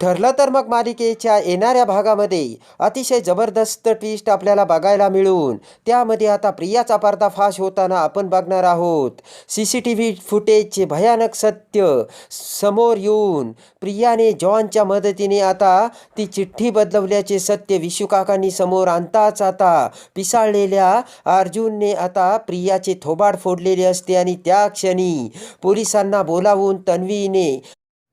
ठरलं तर मग मालिकेच्या येणाऱ्या भागामध्ये अतिशय जबरदस्त ट्विस्ट आपल्याला बघायला मिळून त्यामध्ये आता प्रियाचा पर्दाफाश होताना आपण बघणार आहोत. सी सी टी व्ही फुटेजचे भयानक सत्य समोर येऊन प्रियाने जॉनच्या मदतीने आता ती चिठ्ठी बदलवल्याचे सत्य विशुकाकांनी समोर आणताच आता पिसाळलेल्या अर्जुनने आता प्रियाचे थोबाड फोडलेले असते आणि त्या क्षणी पोलिसांना बोलावून तन्वीने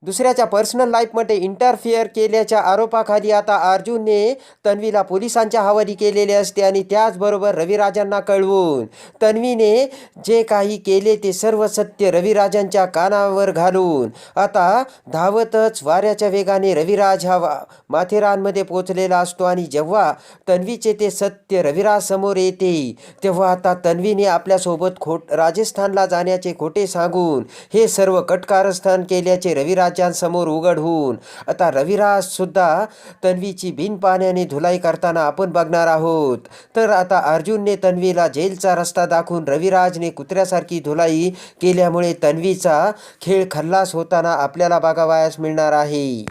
दुसऱ्याच्या पर्सनल लाईफमध्ये इंटरफिअर केल्याच्या आरोपाखाली आता अर्जुनने तन्वीला पोलिसांच्या हवाली केलेले असते आणि त्याचबरोबर रविराजांना कळवून तन्वीने जे काही केले ते सर्व सत्य रविराजांच्या कानावर घालून आता धावतच वाऱ्याच्या वेगाने रविराज हा माथेरानमध्ये पोचलेला असतो आणि जेव्हा तन्वीचे ते सत्य रविराज समोर येते तेव्हा आता तन्वीने आपल्यासोबत खोट राजस्थानला जाण्याचे खोटे सांगून हे सर्व कटकारस्थान केल्याचे रविराजांसमोर उघड होऊन आता रविराज सुद्धा तन्वीची बिन पाण्याने धुलाई करताना आपण बघणार आहोत. तर आता अर्जुनने तन्वीला जेलचा रस्ता दाखवून रविराजने कुत्र्यासारखी धुलाई केल्यामुळे तन्वीचा खेळ खल्लास होताना आपल्याला बघावयास मिळणार आहे.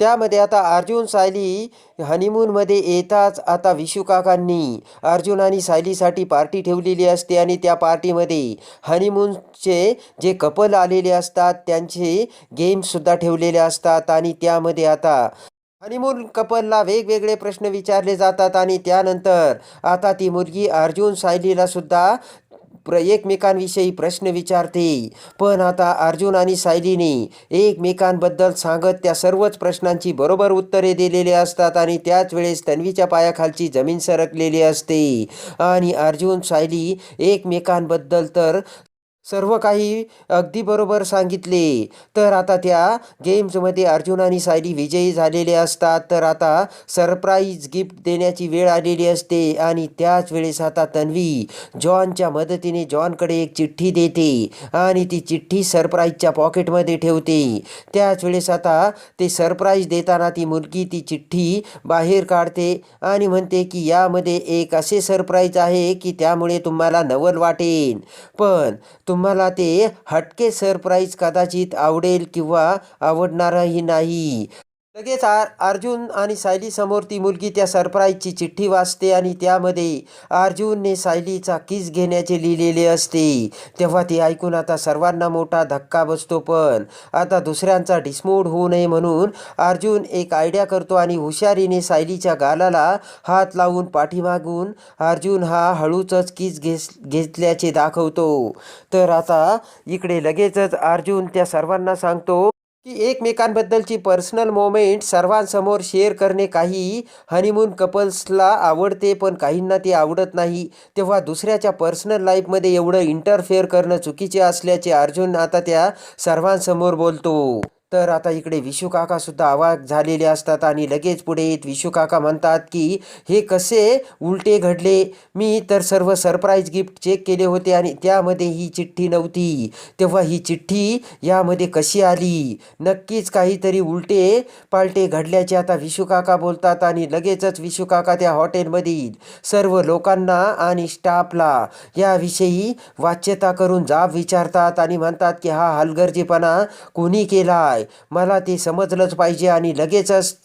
त्यामध्ये आता अर्जुन सायली हनीमूनमध्ये येताच आता विशुकाकांनी अर्जुन आणि सायलीसाठी पार्टी ठेवलेली असते आणि त्या पार्टीमध्ये हनीमूनचे जे कपल आलेले असतात त्यांचे गेम्ससुद्धा ठेवलेले असतात आणि त्यामध्ये आता हनीमून कपलला वेगवेगळे प्रश्न विचारले जातात आणि त्यानंतर आता ती मुलगी अर्जुन सायलीला सुद्धा प्र एकमेकांविषयी प्रश्न विचारते. पण आता अर्जुन आणि सायलीने एकमेकांबद्दल सांगत त्या सर्वच प्रश्नांची बरोबर उत्तरे दिलेली असतात आणि त्याच वेळेस तन्वीच्या पायाखालची जमीन सरकलेली असते. आणि अर्जुन सायली एकमेकांबद्दल तर सर्व काही अगदी बरोबर सांगितले. तर आता त्या गेम्समध्ये अर्जुन आणि सायली विजयी झालेले असतात. तर आता सरप्राईज गिफ्ट देण्याची वेळ आलेली असते आणि त्याच वेळेस आता तन्वी जॉनच्या मदतीने जॉनकडे एक चिठ्ठी देते आणि ती चिठ्ठी सरप्राईजच्या पॉकेटमध्ये ठेवते. त्याच वेळेस आता ते सरप्राईज देताना ती मुलगी ती चिठ्ठी बाहेर काढते आणि म्हणते की यामध्ये एक असे सरप्राईज आहे की त्यामुळे तुम्हाला नवल वाटेल पण तुम्हाला ते हटके सरप्राईज कदाचित आवडेल किंवा आवडणारही नाही. लगेच आर अर्जुन आणि सायली समोर ती मुलगी त्या सरप्राईजची चिठ्ठी वाचते आणि त्यामध्ये अर्जुनने सायलीचा किस घेण्याचे लिहिलेले असते. तेव्हा ती ऐकून आता सर्वांना मोठा धक्का बसतो पण आता दुसऱ्यांचा डिसमूड होऊ नये म्हणून अर्जुन एक आयडिया करतो आणि हुशारीने सायलीच्या गालाला हात लावून पाठीमागून अर्जुन हा हळूचच किस घेस घेतल्याचे दाखवतो. तर आता इकडे लगेचच अर्जुन त्या सर्वांना सांगतो की एकमेकांबद्दलची पर्सनल मोमेंट सर्वांसमोर शेअर करणे काही हनीमून कपल्सला आवडते पण काहींना ते आवडत नाही. तेव्हा दुसऱ्याच्या पर्सनल लाईफमध्ये एवढं इंटरफेअर करणं चुकीचे असल्याचे अर्जुन आता त्या सर्वांसमोर बोलतो. तर आता इकडे विशुकाका सुद्धा आवाज झालेले असतात आणि लगेच पुढे येत विशुकाका म्हणतात की हे कसे उलटे घडले? मी तर सर्व सरप्राईज गिफ्ट चेक केले होते आणि त्यामध्ये ही चिठ्ठी नव्हती. तेव्हा ही चिठ्ठी यामध्ये कशी आली? नक्कीच काहीतरी उलटे पालटे घडल्याचे आता विशुकाका बोलतात आणि लगेचच विशुकाका त्या हॉटेलमधील सर्व लोकांना आणि स्टाफला याविषयी वाच्यता करून जाब विचारतात आणि म्हणतात की हा हलगर्जीपणा कोणी केला केलाय मला ते समजलंच पाहिजे आणि लगेचच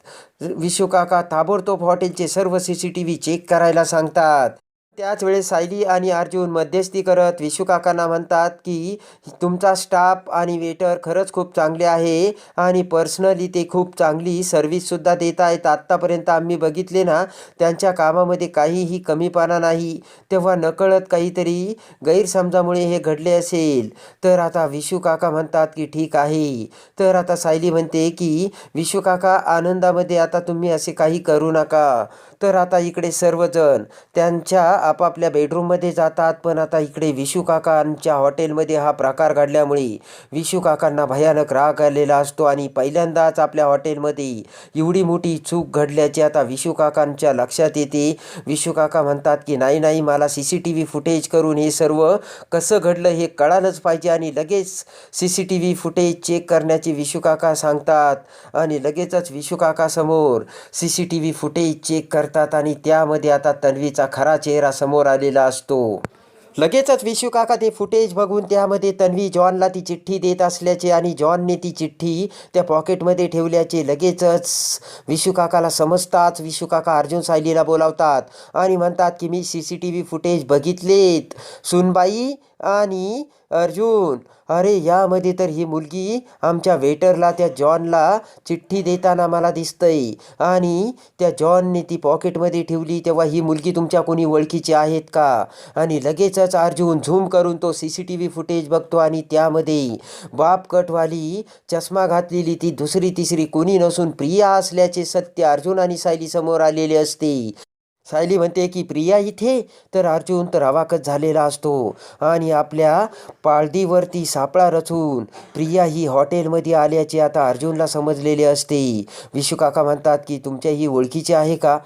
विशुकाका ताबडतोब हॉटेलचे सर्व C C T V check करायला सांगतात. त्याच वेळेस सायली आणि अर्जुन मध्यस्थी करत विशुकाकांना म्हणतात की तुमचा स्टाफ आणि वेटर खरंच खूप चांगले आहे आणि पर्सनली ते खूप चांगली सर्व्हिससुद्धा देत आहेत. आत्तापर्यंत आम्ही बघितले ना त्यांच्या कामामध्ये काहीही कमीपणा नाही. तेव्हा नकळत काहीतरी गैरसमजामुळे हे घडले असेल. तर आता विशुकाका म्हणतात की ठीक आहे. तर आता सायली म्हणते की विशुकाका आनंदामध्ये आता तुम्ही असे काही करू नका. तर आता इकडे सर्वजण त्यांच्या आपापल्या बेडरूममध्ये जातात पण आता इकडे विशुकाकांच्या हॉटेलमध्ये हा प्रकार घडल्यामुळे विशू काकांना भयानक राग आलेला असतो आणि पहिल्यांदाच आपल्या हॉटेलमध्ये एवढी मोठी चूक घडल्याची आता विशुकाकांच्या लक्षात येते. विशुकाका म्हणतात की नाही नाही मला C C T V footage करून हे सर्व कसं घडलं हे कळालंच पाहिजे आणि लगेच C C T V footage check करण्याचे विशुकाका सांगतात आणि लगेचच विशुकाकासमोर C C T V footage check करतात आणि त्यामध्ये आता तन्वीचा खरा चेहरा समोर आलेला असतो. लगेचच विशू काका ते फुटेज बघून त्यामध्ये तन्वी जॉनला ती चिठ्ठी देत असल्याचे आणि जॉनने ती चिठ्ठी त्या पॉकेटमध्ये ठेवल्याचे लगेचच विशू काकाला समजताच विशू काका अर्जुन सायलीला बोलावतात आणि म्हणतात की मी C C T V footage बघितलेत. सुनबाई आणि अर्जुन अरे यामध्ये तर ही मुलगी आमच्या वेटरला त्या जॉनला चिठ्ठी देताना मला दिसतंय. आणि त्या जॉनने ती पॉकेटमध्ये ठेवली तेव्हा ही मुलगी तुमच्या कोणी ओळखीची आहेत का? आणि लगेचच अर्जुन झूम करून तो C C T V footage बघतो आणि त्यामध्ये बाप कटवाली चष्मा घातलेली ती दुसरी तिसरी कोणी नसून प्रिया असल्याचे सत्य अर्जुन आणि सायली समोर आलेले असते. सायली म्हणते की प्रिया इथे? तर अर्जुन तर अवाकच झालेला असतो आणि आपल्या पाळदीवरती सापळा रचून प्रिया ही हॉटेलमध्ये आल्याचे आता अर्जुनला समजलेले असते. विश्वकाका म्हणतात की तुमच्या ही ओळखीची आहे का?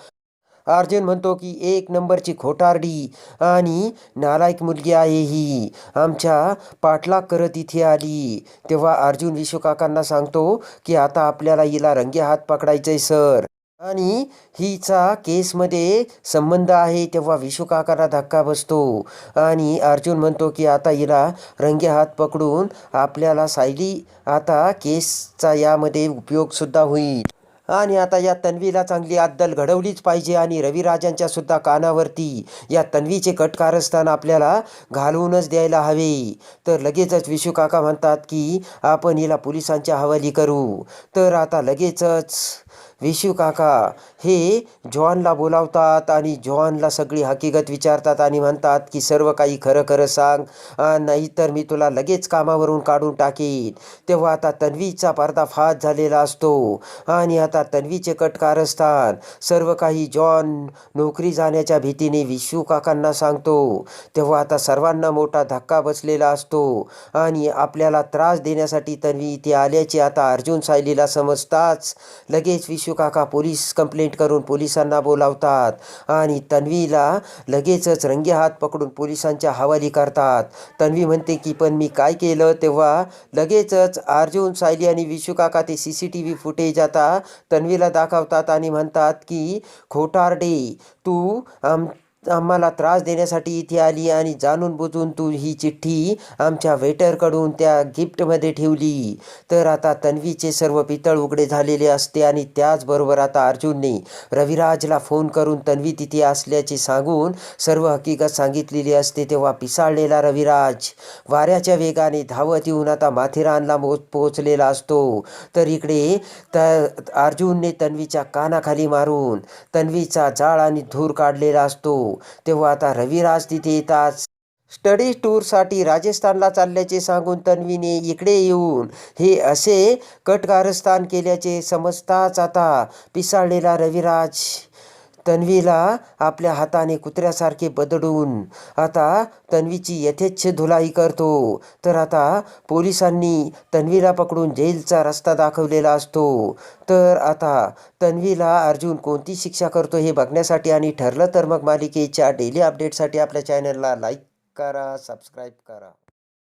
अर्जुन म्हणतो की एक नंबरची खोटारडी आणि नालायक मुलगी आहे ही. आमच्या पाठलाग करत इथे आली. तेव्हा अर्जुन विश्वकाकांना सांगतो की आता आपल्याला हिला रंगे हात पकडायचे सर. आणि हिचा केसमध्ये संबंध आहे तेव्हा विश्वकाकाला धक्का बसतो. आणि अर्जुन म्हणतो की आता हिला रंगे हात पकडून आपल्याला सायली आता केसचा यामध्ये उपयोगसुद्धा होईल. आणि आता या तन्वीला चांगली अद्दल घडवलीच पाहिजे आणि रविराजांच्या सुद्धा कानावरती या तन्वीचे कटकारस्थान आपल्याला घालवूनच द्यायला हवे. तर लगेचच विशू काका म्हणतात की आपण हिला पोलिसांच्या हवाली करू. तर आता लगेचच विशू काका हे जॉनला बोलावतात आणि जॉनला सगळी हकीकत विचारतात आणि म्हणतात की सर्व काही खरं खरं सांग. नाहीतर मी तुला लगेच कामावरून काढून टाकेन. तेव्हा आता तन्वीचा पर्दाफाश झालेला असतो आणि आता तन्वीचे कटकार असतात सर्व काही जॉन नोकरी जाण्याच्या भीतीने विशू काकांना सांगतो. तेव्हा आता सर्वांना मोठा धक्का बसलेला असतो आणि आपल्याला त्रास देण्यासाठी तन्वी इथे आल्याचे आता अर्जुन सायलीला समजताच लगेच विशू काका पोलीस कंप्लेंट करून पोलिसांना बोलावतात. आणि तन्वीला लगेचच रंगे हात पकडून पोलिसांच्या हवाली करतात. तन्वी म्हणते की पण मी काय केलं? तेव्हा लगेचच अर्जुन सायली आणि विशू काका ते C C T V footage आता तन्वीला दाखवतात आणि म्हणतात की खोटारडे तू आम आम्हाला त्रास देण्यासाठी इथे आली आणि जाणून बुजून तू ही चिठ्ठी आमच्या वेटरकडून त्या गिफ्टमध्ये ठेवली. तर आता तन्वीचे सर्व पितळ उघडे झालेले असते आणि त्याचबरोबर आता अर्जुनने रविराजला फोन करून तन्वी तिथे असल्याचे सांगून सर्व हकीकत सांगितलेली असते तेव्हा पिसाळलेला रविराज वाऱ्याच्या वेगाने धावत येऊन आता माथेरानला मो पोहोचलेला असतो. तर इकडे त अर्जुनने तन्वीच्या कानाखाली मारून तन्वीचा जाळ आणि धूर काढलेला असतो. तेव्हा आता रविराज तिथे येतात. स्टडी टूरसाठी राजस्थानला चालल्याचे सांगून तन्वीने इकडे येऊन हे असे कटकारस्थान केल्याचे समजताच आता पिसाळलेला रविराज. तन्वीला आपल्या हाताने कुत्र्यासारखे बदडून. आता तन्वीची यथेच्छ धुलाई करतो. तर आता पोलिसांनी तन्वीला पकडून जेलचा रस्ता दाखवलेला असतो. तर आता तन्वीला अर्जुन कोणती शिक्षा करतो हे बघण्यासाठी आणि ठरलं तर मग मालिकेच्या डेली अपडेटसाठी आपल्या चॅनलला लाईक करा सबस्क्राईब करा.